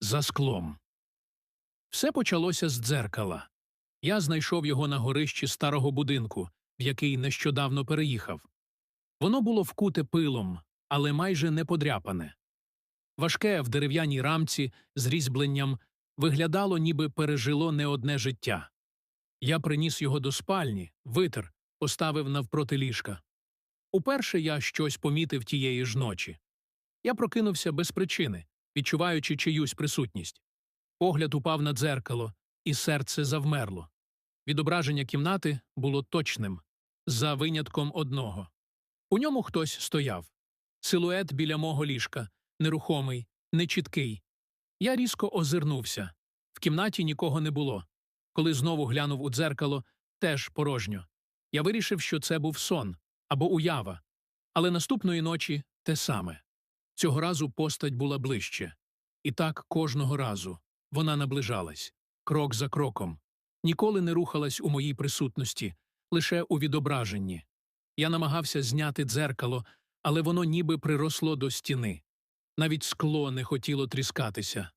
за склом. Все почалося з дзеркала. Я знайшов його на горищі старого будинку, в який нещодавно переїхав. Воно було вкуте пилом, але майже не подряпане. Важке в дерев'яній рамці з різьбленням виглядало, ніби пережило не одне життя. Я приніс його до спальні, витер, поставив навпроти ліжка. Уперше я щось помітив тієї ж ночі. Я прокинувся без причини, відчуваючи чиюсь присутність. Погляд упав на дзеркало, і серце завмерло. Відображення кімнати було точним, за винятком одного. У ньому хтось стояв. Силует біля мого ліжка, нерухомий, нечіткий. Я різко озирнувся. В кімнаті нікого не було. Коли знову глянув у дзеркало, теж порожньо. Я вирішив, що це був сон або уява. Але наступної ночі те саме. Цього разу постать була ближче. І так кожного разу вона наближалась, крок за кроком. Ніколи не рухалась у моїй присутності, лише у відображенні. Я намагався зняти дзеркало, але воно ніби приросло до стіни. Навіть скло не хотіло тріскатися.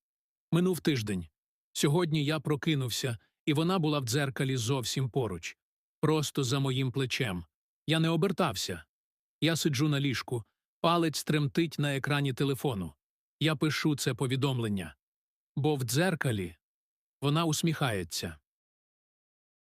Минув тиждень. Сьогодні я прокинувся, і вона була в дзеркалі зовсім поруч, просто за моїм плечем. Я не обертався. Я сиджу на ліжку, палець тремтить на екрані телефону. Я пишу це повідомлення. Бо в дзеркалі вона усміхається.